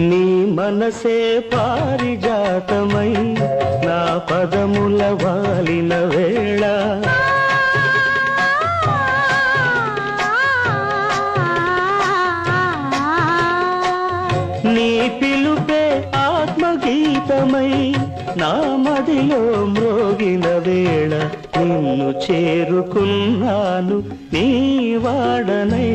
నీ మనసే పారిజాతమై నా పదముల వాలిన వేళ. నీ పిలుపే ఆత్మగీతమై నా మదిలో మ్రోగిన వేళ. నిన్ను చేరుకున్నాను నీ వాడనైనాను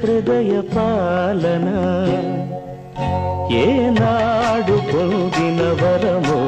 హృదయ పాలన ఏనాడు పొందిన వరము